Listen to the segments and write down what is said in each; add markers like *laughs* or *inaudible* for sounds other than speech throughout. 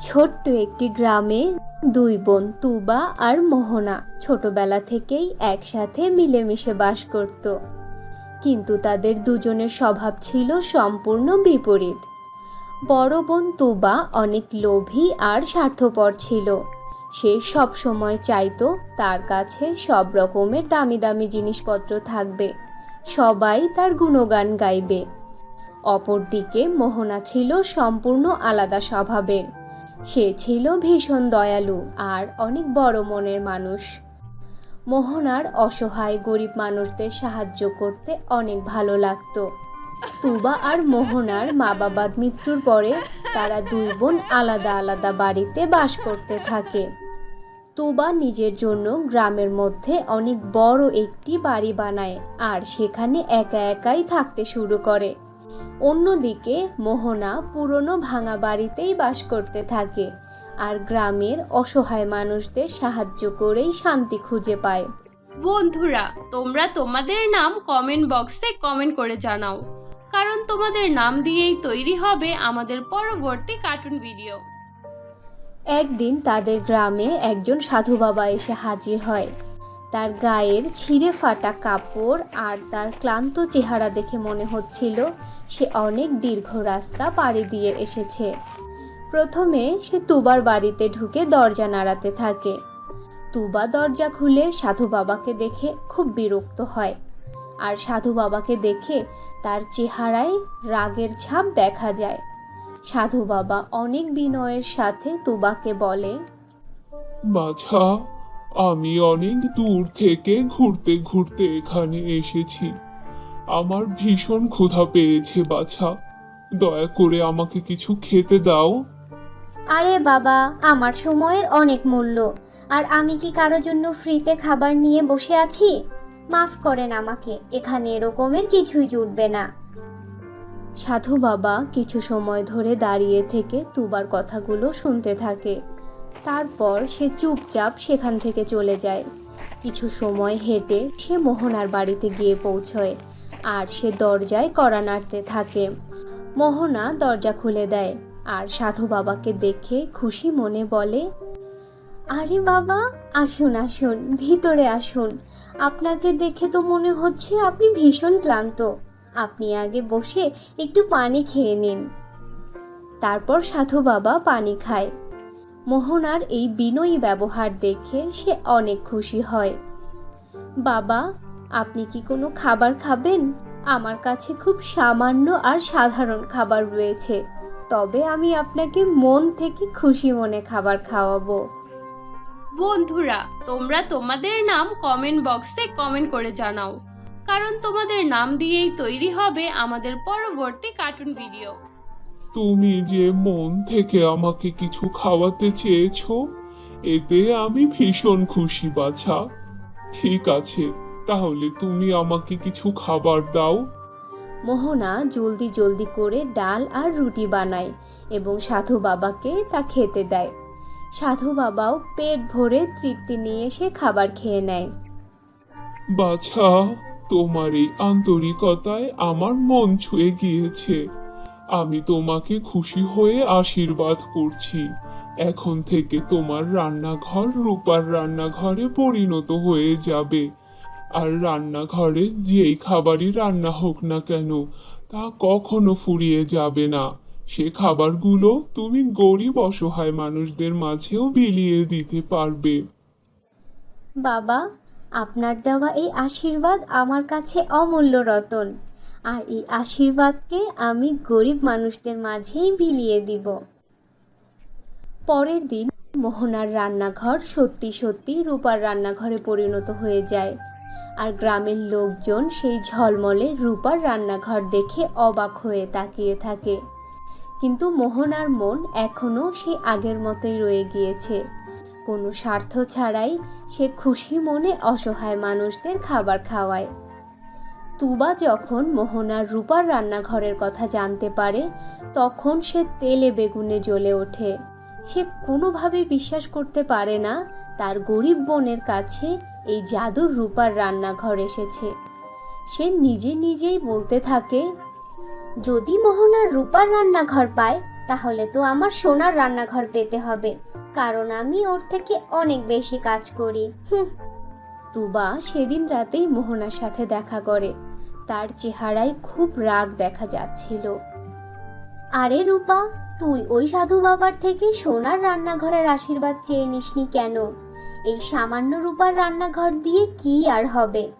ছোট্ট একটি গ্রামে দুই বোন তুবা আর মোহনা ছোটবেলা থেকেই একসাথে মিলেমিশে বাস করত। কিন্তু তাদের দুজনের স্বভাব ছিল সম্পূর্ণ বিপরীত। বড় বোন তুবা অনেক লোভী আর স্বার্থপর ছিল। সে সব সময় চাইতো তার কাছে সব রকমের দামি দামি জিনিসপত্র থাকবে, সবাই তার গুণগান গাইবে। অপরদিকে মোহনা ছিল সম্পূর্ণ আলাদা স্বভাবের। সে ছিল ভীষণ দয়ালু আর অনেক বড় মনের মানুষ। মোহনার অসহায় গরিব মানুষদের সাহায্য করতে অনেক ভালো লাগতো। তুবা আর মোহনার মা বাবার মৃত্যুর পরে তারা দুই বোন আলাদা আলাদা বাড়িতে বাস করতে থাকে। তুবা নিজের জন্য গ্রামের মধ্যে অনেক বড় একটি বাড়ি বানায় আর সেখানে একা একাই থাকতে শুরু করে। অন্যদিকে মোহনা পুরনো ভাঙা বাড়িতেই বাস করতে থাকে আর গ্রামের অসহায় মানুষদের সাহায্য করেই শান্তি খুঁজে পায়। বন্ধুরা তোমরা তোমাদের নাম কমেন্ট বক্সে কমেন্ট করে জানাও কারণ তোমাদের নাম দিয়েই তৈরি হবে আমাদের পরবর্তী কার্টুন ভিডিও একদিন তাদের গ্রামে একজন সাধু বাবা এসে হাজির হয়। তার গায়ের ছিঁড়ে ফাটা কাপড় আর তার ক্লান্ত চেহারা দেখে মনে হচ্ছিল সে অনেক দীর্ঘ রাস্তা পাড়ি দিয়ে এসেছে। প্রথমে সে তুবার বাড়িতে ঢুকে দরজা নাড়াতে থাকে। তুবা দরজা খুলে সাধু বাবাকে দেখে খুব বিরক্ত হয় আর সাধু বাবাকে দেখে তার চেহারায় রাগের ছাপ দেখা যায়। সাধু বাবা অনেক বিনয়ের সাথে তুবাকে বলে আমি অনেক দূর থেকে ঘুরতে ঘুরতে এখানে এসেছি। আমার ভীষণ ক্ষুধা পেয়েছে, বাছা। দয়া করে আমাকে কিছু খেতে দাও। আরে বাবা, আমার সময়ের অনেক মূল্য। আর আমি কি কারও জন্য ফ্রিতে খাবার নিয়ে বসে আছি? মাফ করেন আমাকে, এখানে এরকমের কিছুই জুটবে না। সাধু বাবা কিছু সময় ধরে দাঁড়িয়ে থেকে তুবার কথাগুলো শুনতে থাকে। তারপর সে চুপচাপ সেখান থেকে চলে যায়। কিছু সময় হেঁটে সে মোহনার বাড়িতে গিয়ে পৌঁছয় আর সে দরজায় কড়া নাড়তে থাকে। মোহনা দরজা খুলে দেয় আর সাধু বাবাকে দেখে খুশি মনে বলে, আরে বাবা, আসুন আসুন, ভিতরে আসুন। আপনাকে দেখে তো মনে হচ্ছে আপনি ভীষণ ক্লান্ত। আপনি আগে বসে একটু পানি খেয়ে নিন। তারপর সাধু বাবা পানি খায়। মোহনার এই বিনয়ী ব্যবহার দেখে সে অনেক খুশি হয়। বাবা, আপনি কি কোনো খাবার খাবেন? আমার কাছে খুব সামান্য আর সাধারণ খাবার রয়েছে। তবে আমি আপনাকে মন থেকে খুশি মনে খাবার খাওয়াবো। বন্ধুরা, তোমরা তোমাদের নাম কমেন্ট বক্সে কমেন্ট করে জানাও। কারণ তোমাদের নাম দিয়েই তৈরি হবে আমাদের পরবর্তী কার্টুন ভিডিও। তুমি যে মন থেকে আমাকে কিছু খাওয়াতে চেয়েছো এতে আমি ভীষণ খুশি বাছা। ঠিক আছে তাহলে তুমি আমাকে কিছু খাবার দাও। মোহনা জলদি জলদি করে ডাল আর রুটি বানায় এবং সাধু বাবাকে তা খেতে দেয়। সাধু বাবাও পেট ভরে তৃপ্তি নিয়ে সে খাবার খেয়ে নেয়। বাছা তোমার এই আন্তরিকতায় আমার মন ছুঁয়ে গিয়েছে। আমি তোমাকে খুশি হয়ে আশীর্বাদ করছি। এখন থেকে তোমার রান্নাঘর রূপার রান্নাঘরে পরিণত হয়ে যাবে। আর রান্নাঘরে যেই খাবারই রান্না হোক না কেন, তা কখনো ফুরিয়ে যাবে না। সে খাবারগুলো তুমি গরিব অসহায় মানুষদের মাঝেও বিলিয়ে দিতে পারবে। বাবা, আপনার দেওয়া এই আশীর্বাদ আমার কাছে অমূল্য রতন। আর এই আশীর্বাদকে আমি গরিব মানুষদের মাঝেই বিলিয়ে দিব। পরের দিন মোহনার রান্নাঘর সত্যি সত্যি রূপার রান্নাঘরে পরিণত হয়ে যায়। আর গ্রামের লোকজন সেই ঝলমলে রূপার রান্নাঘর দেখে অবাক হয়ে তাকিয়ে থাকে। কিন্তু মোহনার মন এখনও সেই আগের মতোই রয়ে গিয়েছে। কোনো স্বার্থ ছাড়াই সে খুশি মনে অসহায় মানুষদের খাবার খাওয়ায়। তুবা যখন মোহনার রূপার রান্নাঘরের কথা জানতে পারে, তখন সে তেলে বেগুনে জ্বলে ওঠে। সে কোনোভাবেই বিশ্বাস করতে পারে না তার গরিব বোনের কাছে এই জাদুর রূপার রান্নাঘর এসেছে। সে নিজে নিজেই বলতে থাকে, যদি মোহনার রূপার রান্নাঘর পায়, তাহলে তো আমার সোনার রান্নাঘর পেতে হবে, কারণ আমি ওর থেকে অনেক বেশি কাজ করি। তুবা সেদিন রাতেই মোহনার সাথে দেখা করে। তার চেহারায় খুব রাগ দেখা যাচ্ছিল। আরে রূপা, তুই ওই সাধু বাবার থেকে সোনার রান্নাঘরের আশীর্বাদ চেয়ে নিসনি কেন? এই সামান্য রূপার রান্নাঘর দিয়ে কি আর হবে?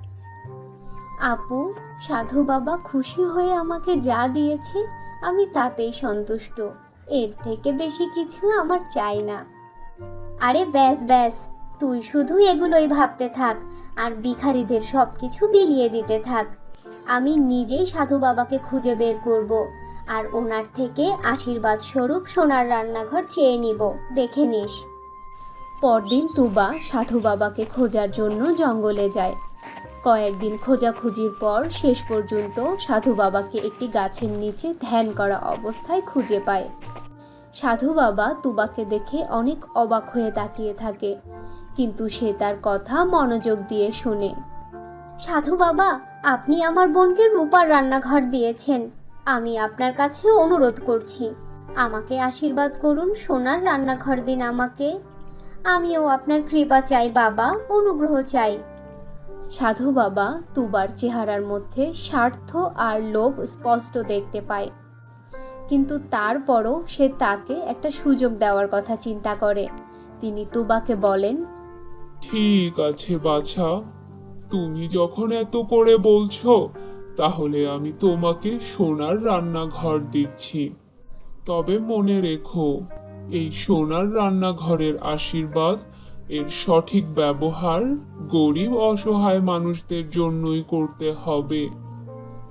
আপু, সাধু বাবা খুশি হয়ে আমাকে যা দিয়েছে, আমি তাতেই সন্তুষ্ট। এর থেকে বেশি কিছু আমার চাই না। আরে ব্যাস ব্যাস, তুই শুধু এগুলোই ভাবতে থাক, আর ভিখারিদের সব কিছু বিলিয়ে দিতে থাক। আমি নিজেই সাধু বাবাকে খুঁজে বের করব আর ওনার থেকে আশীর্বাদ স্বরূপ সোনার রান্নাঘর চেয়ে নিব। দেখে নিস। পরদিন তুবা সাধু বাবাকে খোঁজার জন্য জঙ্গলে যায়। কয়েকদিন খোঁজাখুঁজির পর শেষ পর্যন্ত সাধু বাবাকে একটি গাছের নিচে ধ্যান করা অবস্থায় খুঁজে পায়। সাধু বাবা তুবাকে দেখে অনেক অবাক হয়ে তাকিয়ে থাকে, কিন্তু সে তার কথা মনোযোগ দিয়ে শোনে। সাধু বাবা আপনি আমার বোনকে রূপার রান্নাঘর দিয়েছেন। আমি আপনার কাছে অনুরোধ করছি। আমাকে আশীর্বাদ করুন সোনার রান্নাঘর দিন আমাকে। আমিও আপনার কৃপা চাই, বাবা, অনুগ্রহ চাই। সাধু বাবা তুবার চেহারার মধ্যে স্বার্থ আর লোভ স্পষ্ট দেখতে পায়। কিন্তু তারপরও সে তাকে একটা সুযোগ দেওয়ার কথা চিন্তা করে। তিনি তুবাকে বলেন, ঠিক আছে, বাছা। তুমি যখন এত করে বলছো, তাহলে আমি তোমাকে সোনার রান্নাঘর দিচ্ছি। তবে মনে রেখো, এই সোনার রান্নাঘরের আশীর্বাদ, এর সঠিক ব্যবহার গরিব অসহায় মানুষদের জন্যই করতে হবে।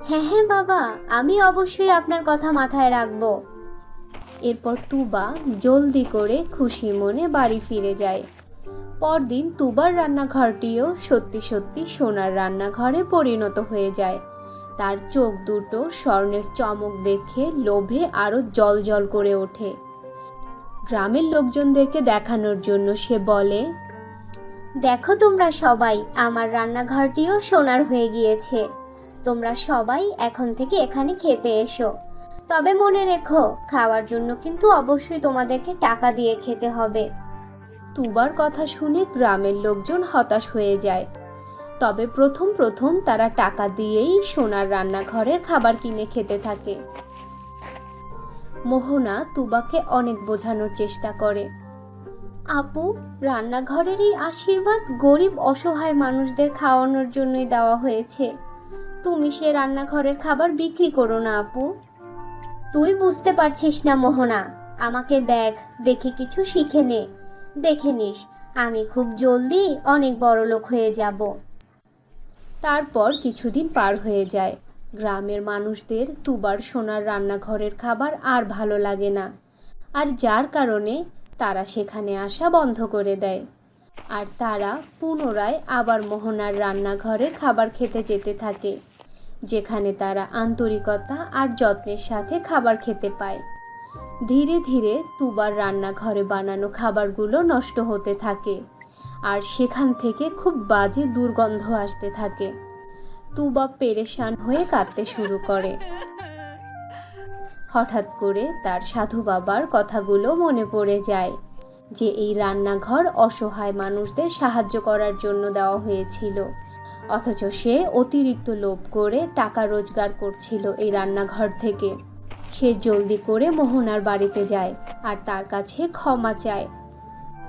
হ্যাঁ হ্যাঁ বাবা, আমি অবশ্যই আপনার কথা মাথায় রাখব। এরপর তুবা জলদি করে খুশি মনে বাড়ি ফিরে যায়। পরদিন তুবার রান্নাঘরটিও সত্যি সত্যি সোনার রান্নাঘরে পরিণত হয়ে যায়। তার চোখ দুটো স্বর্ণের চমক দেখে লোভে আরও জল জল করে ওঠে। গ্রামের লোকজনদেরকে দেখানোর জন্য সে বলে, দেখো তোমরা সবাই, আমার রান্নাঘরটিও সোনার হয়ে গিয়েছে। তোমরা সবাই এখন থেকে এখানে খেতে এসো। তবে মনে রেখো, খাওয়ার জন্য কিন্তু অবশ্যই তোমাদেরকে টাকা দিয়ে খেতে হবে। তুবার কথা শুনে গ্রামের লোকজন হতাশ হয়ে যায়। তবে প্রথম প্রথম তারা টাকা দিয়েই সোনার রান্নাঘরের খাবার কিনে খেতে থাকে। মোহনা তুবাকে অনেক বোঝানোর চেষ্টা করে। আপু, রান্নাঘরের এই আশীর্বাদ গরিব অসহায় মানুষদের খাওয়ানোর জন্যই দেওয়া হয়েছে। তুমি সে রান্নাঘরের খাবার বিক্রি করো না, আপু। তুই বুঝতে পারছিস না, মোহনা। আমাকে দেখ, দেখে কিছু শিখে নে। দেখে নিস, আমি খুব জলদি অনেক বড় লোক হয়ে যাব। তারপর কিছুদিন পার হয়ে যায়। গ্রামের মানুষদের তুবার সোনার রান্নাঘরের খাবার আর ভালো লাগে না। আর যার কারণে তারা সেখানে আসা বন্ধ করে দেয়। আর তারা পুনরায় আবার মোহনার রান্নাঘরের খাবার খেতে যেতে থাকে, যেখানে তারা আন্তরিকতা আর যত্নের সাথে খাবার খেতে পায়। ধীরে ধীরে তুবার রান্নাঘরে বানানো খাবারগুলো নষ্ট হতে থাকে, আর সেখান থেকে খুব বাজে দুর্গন্ধ আসতে থাকে। তুবা পেরেশান হয়ে কাঁদতে শুরু করে। হঠাৎ করে তার সাধু বাবার কথাগুলো মনে পড়ে যায়, যে এই রান্নাঘর অসহায় মানুষদের সাহায্য করার জন্য দেওয়া হয়েছিল। অথচ সে অতিরিক্ত লোভ করে টাকা রোজগার করছিল এই রান্নাঘর থেকে। সে জলদি করে মোহনার বাড়িতে যায় আর তার কাছে ক্ষমা চায়।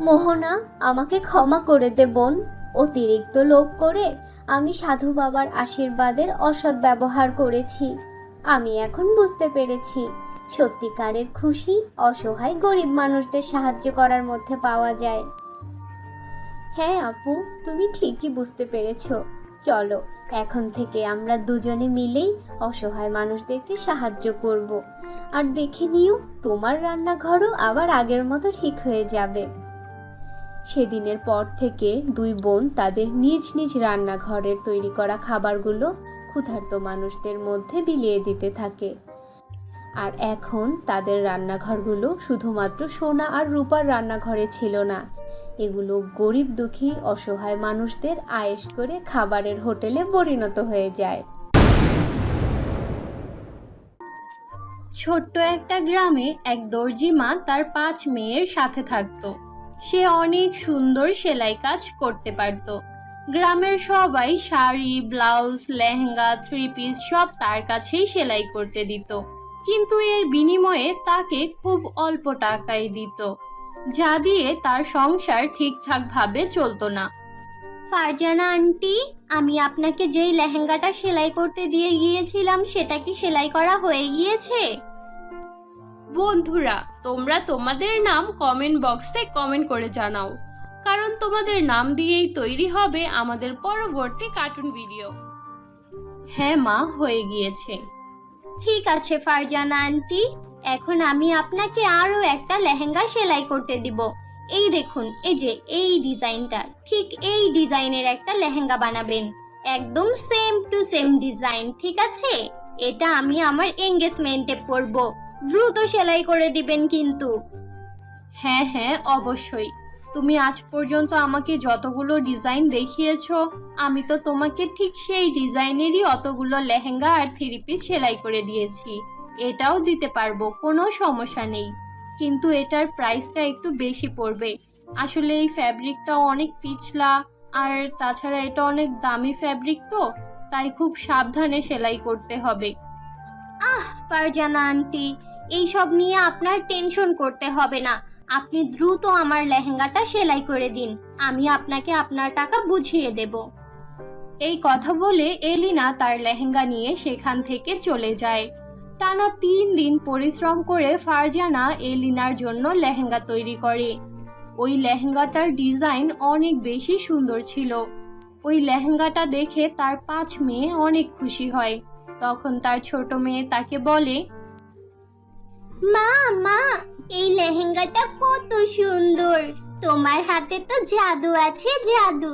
মোহনা, আমাকে ক্ষমা করে দে, বোন। অতিরিক্ত লোভ করে আমি সাধু বাবার আশীর্বাদের অসৎ ব্যবহার করেছি। আমি এখন বুঝতে পেরেছি, সত্যিকারের খুশি, অসহায়, গরিব মানুষদের সাহায্য করার মধ্যে পাওয়া যায়। হ্যাঁ আপু, তুমি ঠিকই বুঝতে পেরেছ। চলো, এখন থেকে আমরা দুজনে মিলেই অসহায় মানুষদেরকে সাহায্য করব। আর দেখে নিও, তোমার রান্নাঘরও আবার আগের মতো ঠিক হয়ে যাবে। সেদিনের পর থেকে দুই বোন তাদের নিজ নিজ রান্নাঘরের তৈরি করা খাবারগুলো ক্ষুধার্ত মানুষদের মধ্যে বিলিয়ে দিতে থাকে। আর এখন তাদের রান্নাঘরগুলো শুধুমাত্র সোনা আর রূপার রান্নাঘরে ছিল না এগুলো গরিব দুঃখী অসহায় মানুষদের আয়েশ করে খাবারের হোটেলে পরিণত হয়ে যায়। ছোট্ট একটা গ্রামে এক দর্জি মা তার পাঁচ মেয়ের সাথে থাকতো। সে অনেক সুন্দর সেলাই কাজ করতে পারত। গ্রামের সবাই sari, blouse, lehenga, three piece সব তার কাছেই সেলাই করতে দিত। কিন্তু এর বিনিময়ে তাকে খুব অল্প টাকাই দিত। যা দিয়ে তার সংসার ঠিকঠাক ভাবে চলতো না। ফারজানা আন্টি, আমি আপনাকে যেই লেহেঙ্গাটা সেলাই করতে দিয়ে গিয়েছিলাম, সেটা কি সেলাই করা হয়ে গিয়েছে? বন্ধুরা, তোমরা তোমাদের নাম কমেন্ট বক্সে কমেন্ট করে জানাও। কারণ তোমাদের নাম দিয়েই তৈরি হবে আমাদের পরবর্তী কার্টুন ভিডিও হ্যাঁ মা, হয়ে গিয়েছে। ঠিক আছে ফারজানা আন্টি। এখন আমি আপনাকে আরও একটা লেহেঙ্গা সেলাই করতে দিব। এই দেখুন, এই যে, এই ডিজাইনটা, ঠিক এই ডিজাইনের একটা লেহেঙ্গা বানাবেন। একদম সেম টু সেম ডিজাইন ঠিক আছে? এটা আমি আমার এঙ্গেজমেন্টে পরব। দ্রুত সেলাই করে দিবেন কিন্তু। হ্যাঁ হ্যাঁ অবশ্যই। তুমি আজ পর্যন্ত আমাকে যতগুলো ডিজাইন দেখিয়েছো, আমি তো তোমাকে ঠিক সেই ডিজাইনেরই অতগুলো লেহেঙ্গা আর থ্রি পিস সেলাই করে দিয়েছি। এটাও দিতে পারব, কোনো সমস্যা নেই। কিন্তু এটার প্রাইসটা একটু বেশি পড়বে। আসলে এই ফ্যাব্রিকটা অনেক পিছলা, আর তাছাড়া এটা অনেক দামি ফ্যাব্রিক তো, তাই খুব সাবধানে সেলাই করতে হবে। আহ, ফারজানা আন্টি, এইসব নিয়ে আপনার টেনশন করতে হবে না। আপনি দ্রুত আমার লেহেঙ্গাটা সেলাই করে দিন। আমি আপনাকে আপনার টাকা বুঝিয়ে দেব। এই কথা বলে এলিনা তার লেহেঙ্গা নিয়ে সেখান থেকে চলে যায়। টানা তিন দিন পরিশ্রম করে ফারজানা এলিনার জন্য লেহেঙ্গা তৈরি করে। ওই লেহেঙ্গাটার ডিজাইন অনেক বেশি সুন্দর ছিল। ওই লেহেঙ্গাটা দেখে তার পাঁচ মেয়ে অনেক খুশি হয়। তখন তার ছোট মেয়ে তাকে বলে, মা মা, এই লেহেঙ্গাটা কত সুন্দর। তোমার হাতে তো জাদু আছে জাদু।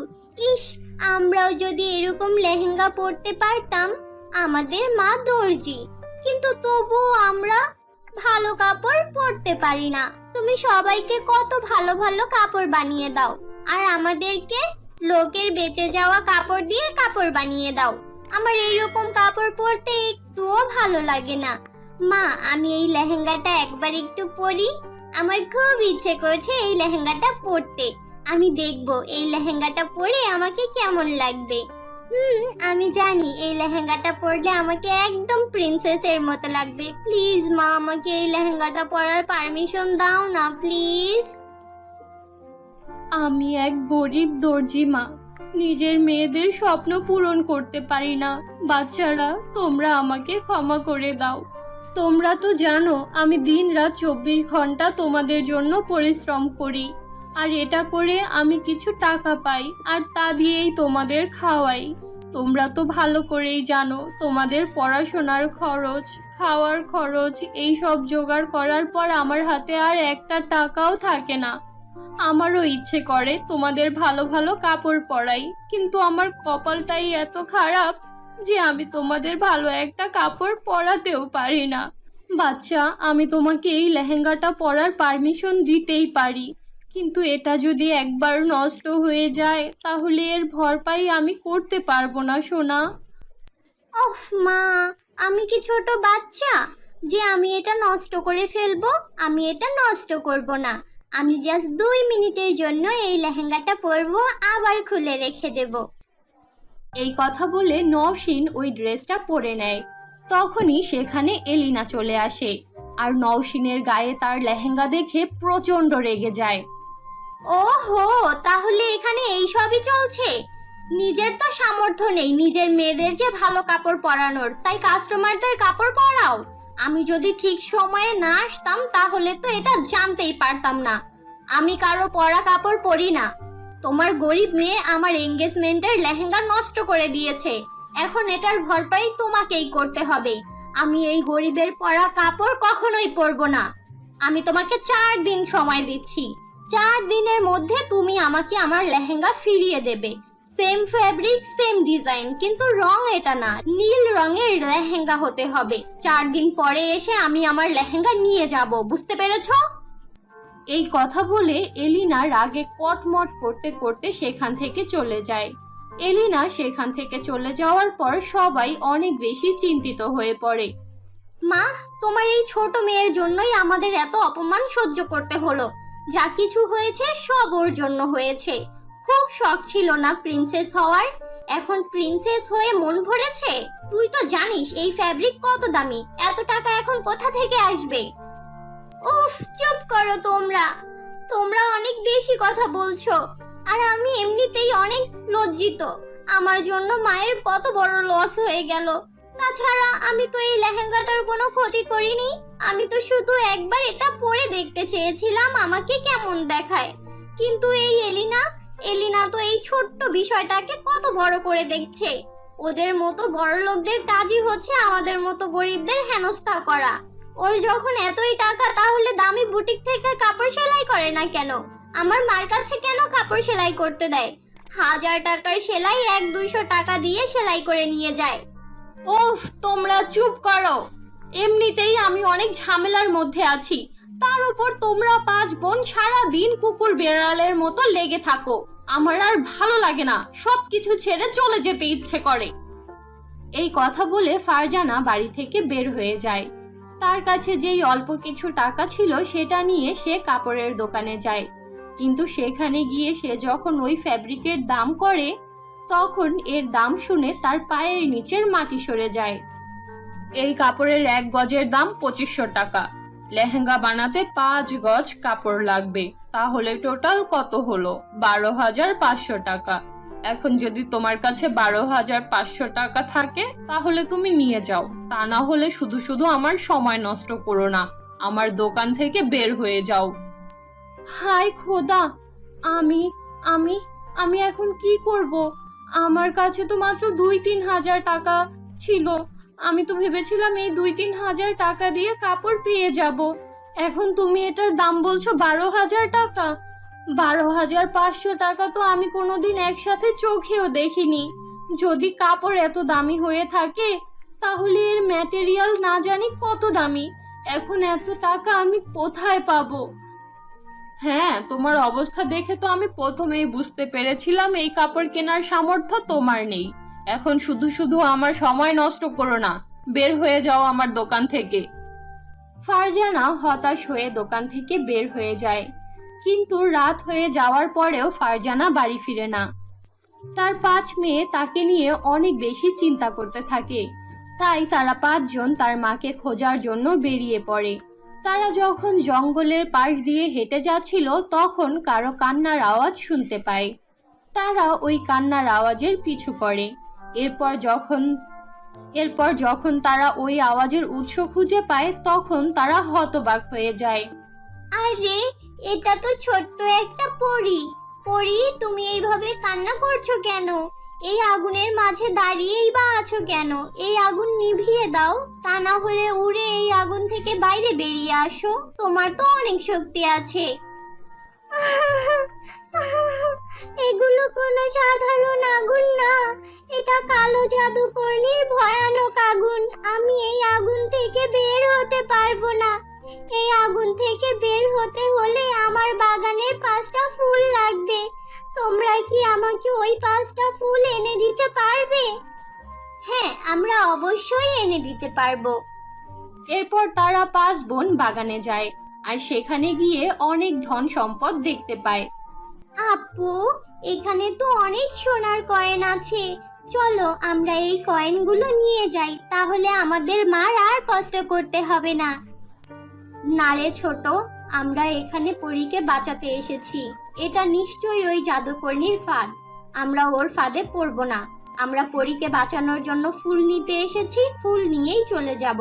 ইস, আমরাও যদি এরকম লেহেঙ্গা পরতে পারতাম, আমাদের মা দর্জি। কিন্তু তবুও আমরা ভালো কাপড় পরতে পারি না। তুমি সবাইকে কত ভালো ভালো কাপড় বানিয়ে দাও। আর আমাদেরকে লোকের বেঁচে যাওয়া কাপড় দিয়ে কাপড় বানিয়ে দাও। আমার এইরকম কাপড় পরতে একটুও ভালো লাগে না। মা, আমি এই লেহেঙ্গাটা একবার একটু পরি। আমার খুব ইচ্ছে করছে এই লেহেঙ্গাটা পরতে। আমি দেখব এই লেহেঙ্গাটা পরে আমাকে কেমন লাগবে। হুম, আমি জানি এই লেহেঙ্গাটা পরলে আমাকে একদম প্রিন্সেসের মতো লাগবে। প্লিজ মা, আমাকে এই লেহেঙ্গাটা পরার পারমিশন দাও না প্লিজ আমি এক গরিব দর্জি, মা। নিজের মেয়েদের স্বপ্ন পূরণ করতে পারি না। বাচ্চারা, তোমরা আমাকে ক্ষমা করে দাও। তোমরা তো জানো, আমি দিন রাত চব্বিশ ঘণ্টা তোমাদের জন্য পরিশ্রম করি। আর এটা করে আমি কিছু টাকা পাই আর তা দিয়েই তোমাদের খাওয়াই। তোমরা তো ভালো করেই জানো তোমাদের পড়াশোনার খরচ, খাওয়ার খরচ, এই সব জোগাড় করার পর আমার হাতে আর একটা টাকাও থাকে না। আমারও ইচ্ছে করে তোমাদের ভালো ভালো কাপড় পরাই, কিন্তু আমার কপালটাই এত খারাপ যে আমি তোমাদের ভালো একটা কাপড় পরাতেও পারি না। বাচ্চা, আমি তোমাকে এই লেহেঙ্গাটা পরার পারমিশন দিতেই পারি। কিন্তু এটা যদি একবার নষ্ট হয়ে যায় তাহলে এর ভরপাই আমি করতে পারব না সোনা। ওফ মা আমি কি ছোট বাচ্চা? যে আমি এটা নষ্ট করে ফেলব আমি এটা নষ্ট করব না। আমি জাস্ট দুই মিনিটের জন্য এই লেহেঙ্গাটা পরবো আবার খুলে রেখে দেব। এই কথা বলে নওশিন ওই ড্রেসটা পরে নেয়। তখনই সেখানে এলিনা চলে আসে। আর নওশিনের গায়ে তার লেহেঙ্গা দেখে প্রচণ্ড রেগে যায়। ওহো, তাহলে এখানে এই সবই চলছে? নিজের তো সামর্থ্য নেই, নিজের মেয়েদেরকে ভালো কাপড় পরানোর। তাই কাস্টমারদের কাপড় পরাও। আমি যদি ঠিক সময়ে না আসতাম, তাহলে তো এটা জানতেই পারতাম না। আমি কারও পরা কাপড় পরি না। তোমার গরিব মেয়ে আমার এঙ্গেজমেন্টের লেহেঙ্গা নষ্ট করে দিয়েছে। এখন এটার ভরপাই তোমাকেই করতে হবে। আমি এই গরিবের পরা কাপড় কখনোই পরবো না। আমি তোমাকে চার দিন সময় দিচ্ছি। চার দিনের মধ্যে তুমি আমাকে আমার লেহেঙ্গা ফিরিয়ে দেবে। সেম ফ্যাব্রিক সেম ডিজাইন কিন্তু রং এটা না, নীল রঙের লেহেঙ্গা হতে হবে। চার দিন পরে এসে আমি আমার লেহেঙ্গা নিয়ে যাব, বুঝতে পেরেছ? এই কথা বলে এলিনা রাগে কটমট করতে করতে সেখান থেকে চলে যায়। এলিনা সেখান থেকে চলে যাওয়ার পর সবাই অনেক বেশি চিন্তিত হয়ে পড়ে। মা, তোমার এই ছোট মেয়ের জন্যই আমাদের এত অপমান সহ্য করতে হলো। যা কিছু হয়েছে সব ওর জন্য হয়েছে। খুব শখ ছিল না প্রিন্সেস হওয়ার। এখন প্রিন্সেস হয়ে মন ভরেছে? তুই তো জানিস এই ফ্যাব্রিক কত দামি। এত টাকা এখন কোথা থেকে আসবে? উফ, চুপ করো তোমরা। তোমরা অনেক বেশি কথা বলছো। আর আমি এমনিতেই অনেক লজ্জিত। আমার জন্য মায়ের কত বড় লস হয়ে গেল। তাছাড়া আমি তো এই লেহেঙ্গাটার কোনো ক্ষতি করিনি। আমি তো শুধু একবার এটা পরে দেখতে চেয়েছিলাম আমাকে কেমন দেখায়। কিন্তু এই এলিনা এলিনা তো এই ছোট্ট বিষয়টাকে কত বড় করে দেখছে। ওদের মতো বড় লোকদের কাজই হচ্ছে আমাদের মতো গরিবদের হেনস্থা করা। ওর যখন এতই টাকা, তাহলে দামি বুটিক থেকে কাপড় সেলাই করে না কেন? আমার মার কাছে কেন কাপড় সেলাই করতে দেয়? হাজার টাকার সেলাই এক দুইশো টাকা দিয়ে সেলাই করে নিয়ে যায়। ওফ তোমরা চুপ করো। এমনিতেই আমি অনেক ঝামেলার মধ্যে আছি। তার উপর তোমরা পাঁচ বোন সারা দিন কুকুর বেড়ালের মতো লেগে থাকো। আমার আর ভালো লাগে না। সবকিছু ছেড়ে চলে যেতে ইচ্ছে করে। এই কথা বলে ফারজানা বাড়ি থেকে বের হয়ে যায়। তার কাছে যেই অল্প কিছু টাকা ছিল সেটা নিয়ে সে কাপড়ের দোকানে যায়। কিন্তু সেখানে গিয়ে সে যখন ওই ফ্যাব্রিকের দাম করে, তখন এর দাম শুনে তার পায়ের নিচের মাটি সরে যায়। এই কাপড়ের এক গজের দাম পঁচিশশো টাকা। লেহেঙ্গা বানাতে পাঁচ গজ কাপড় লাগবে। তাহলে টোটাল কত হলো? বারো হাজার পাঁচশো টাকা। এখন যদি তোমার কাছে বারো হাজার পাঁচশো টাকা থাকে, তাহলে তুমি নিয়ে যাও। তা না হলে শুধু শুধু আমার সময় নষ্ট করো না। আমার দোকান থেকে বের হয়ে যাও। হাই খোদা! আমি আমি আমি এখন কি করব? আমার কাছে তো মাত্র দুই তিন হাজার টাকা ছিল। আমি তো ভেবেছিলাম এই দুই তিন হাজার টাকা দিয়ে কাপড় পেয়ে যাব। এখন তুমি এটার দাম বলছো বারো হাজার টাকা। বারো হাজার পাঁচশো টাকা তো আমি কোনোদিন একসাথে চোখেও দেখিনি। যদি কাপড় এত দামি হয়ে থাকে, তাহলে এর ম্যাটেরিয়াল না জানি কত দামি। এখন এত টাকা আমি কোথায় পাবো? হ্যাঁ তোমার অবস্থা দেখে তো আমি প্রথমেই বুঝতে পেরেছিলাম এই কাপড় কেনার সামর্থ্য তোমার নেই। এখন শুধু শুধু আমার সময় নষ্ট করো না, বের হয়ে যাও আমার দোকান থেকে। ফারজানা হতাশ হয়ে দোকান থেকে বের হয়ে যায়। কিন্তু রাত হয়ে যাওয়ার পরেও ফারজানা বাড়ি ফিরে না। তার পাঁচ মেয়ে তাকে নিয়ে অনেক বেশি চিন্তা করতে থাকে। তাই তারা পাঁচজন তার মাকে খোঁজার জন্য বেরিয়ে পড়ে। তারা যখন জঙ্গলের পাশ দিয়ে হেঁটে যাচ্ছিল, তখন কারও কান্নার আওয়াজ শুনতে পায়। তারা ওই কান্নার আওয়াজের পিছু করে। এরপর যখন এরপর যখন তারা ওই আওয়াজের উৎস খুঁজে পায়, তখন তারা হতবাক হয়ে যায়। আরে, এটা তো ছোট্ট একটা পরী। পরী, তুমি এইভাবে কান্না করছ কেন? এই আগুনের মাঝে দাঁড়িয়েই বা আছো কেন? এই আগুন নিভিয়ে দাও। তা না হলে উড়ে এই আগুন থেকে বাইরে বেরিয়ে আসো। তোমার তো অনেক শক্তি আছে। *laughs* জাদুকর্ণীর ভয়ানক আগুন। আমি এই আগুন থেকে বের হতে পারব না। এই আগুন থেকে বের হতে হলে আমার বাগানের পাঁচটা ফুল লাগবে। তোমরা কি আমাকে ওই পাঁচটা ফুল এনে দিতে পারবে? হ্যাঁ আমরা অবশ্যই এনে দিতে পারব। এরপর তারা পাঁচ বোন বাগানে যায় আর সেখানে গিয়ে অনেক ধন সম্পদ দেখতে পায়। আপু, এখানে তো অনেক সোনার কয়েন আছে। চলো আমরা এই কয়েনগুলো নিয়ে যাই, তাহলে আমাদের মার আর কষ্ট করতে হবে না। না রে ছোট, আমরা এখানে পরীকে বাঁচাতে এসেছি। এটা নিশ্চয়ই ওই জাদুকর্ণীর ফাঁদ। আমরা ওর ফাঁদে পড়ব না। আমরা পরীকে বাঁচানোর জন্য ফুল নিতে এসেছি, ফুল নিয়েই চলে যাব।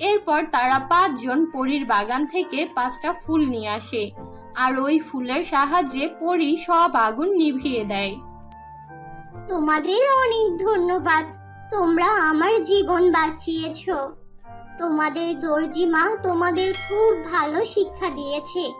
এরপর তারা পাঁচজন পরীর বাগান থেকে পাঁচটা ফুল নিয়ে আসে, আর ওই ফুলের সাহায্যে পরী সব আগুন নিভিয়ে দেয়। তোমাদের অনেক ধন্যবাদ। তোমরা আমার জীবন বাঁচিয়েছো। তোমাদের দর্জি মা তোমাদের খুব ভালো শিক্ষা দিয়েছে।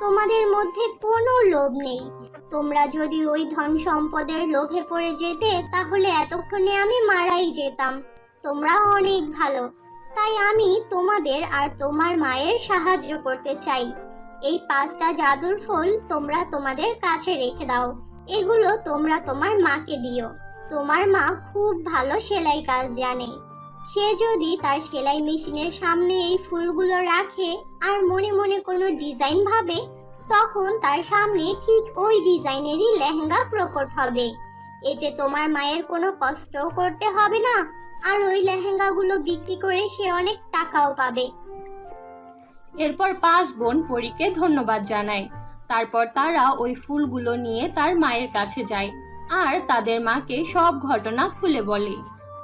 তোমাদের মধ্যে কোনো লোভ নেই। তোমরা যদি ওই ধন সম্পদের লোভে পড়ে যেতে, তাহলে এতক্ষণে আমি মারাই যেতাম। তোমরা অনেক ভালো। তাই আমি তোমাদের আর তোমার মায়ের সাহায্য করতে চাই। এই পাঁচটা জাদুর ফুল তোমরা তোমাদের কাছে রেখে দাও। এগুলো তোমরা তোমার মাকে দিও। তোমার মা খুব ভালো সেলাই কাজ জানে। সে যদি তার সেলাই মেশিনের সামনে এই ফুলগুলো রাখে আর মনে মনে কোনো ডিজাইন ভাবে, তখন তার সামনে ঠিক ওই ডিজাইনেরই লেহেঙ্গা প্রকট হবে। এতে তোমার মায়ের কোনো কষ্টও করতে হবে না, আর ওই লেহেঙ্গাগুলো বিক্রি করে সে অনেক টাকাও পাবে। এরপর পাঁচ বোন পরীকে ধন্যবাদ জানায়। তারপর তারা ওই ফুলগুলো নিয়ে তার মায়ের কাছে যায় আর তাদের মাকে সব ঘটনা খুলে বলে।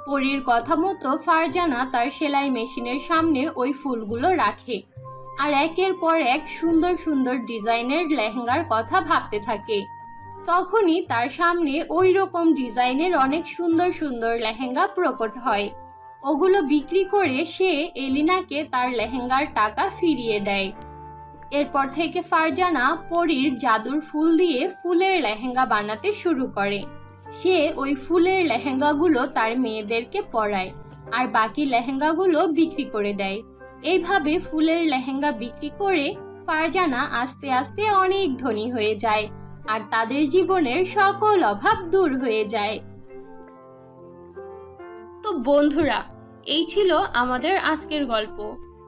পরীর কথা মতো ফারজানা তার সেলাই মেশিনের সামনে ওই ফুলগুলো রাখে আর একের পর এক সুন্দর সুন্দর ডিজাইনের লেহেঙ্গার কথা ভাবতে থাকে। তখনই তার সামনে ওই রকম ডিজাইনের অনেক সুন্দর সুন্দর লেহেঙ্গা প্রকট হয়। ওগুলো বিক্রি করে সে এলিনাকে তার লেহেঙ্গার টাকা ফিরিয়ে দেয়। এরপর থেকে ফারজানা পরীর জাদুর ফুল দিয়ে ফুলের লেহেঙ্গা বানাতে শুরু করে। সে ওই ফুলের লেহেঙ্গাগুলো তার মেয়েদেরকে পরায় আর বাকি লেহেঙ্গাগুলো বিক্রি করে দেয়। এইভাবে ফুলের লেহেঙ্গা বিক্রি করে ফারজানা আস্তে আস্তে অনেক ধনী হয়ে যায় আর তাদের জীবনের সকল অভাব দূর হয়ে যায়। তো বন্ধুরা, এই ছিল আমাদের আজকের গল্প।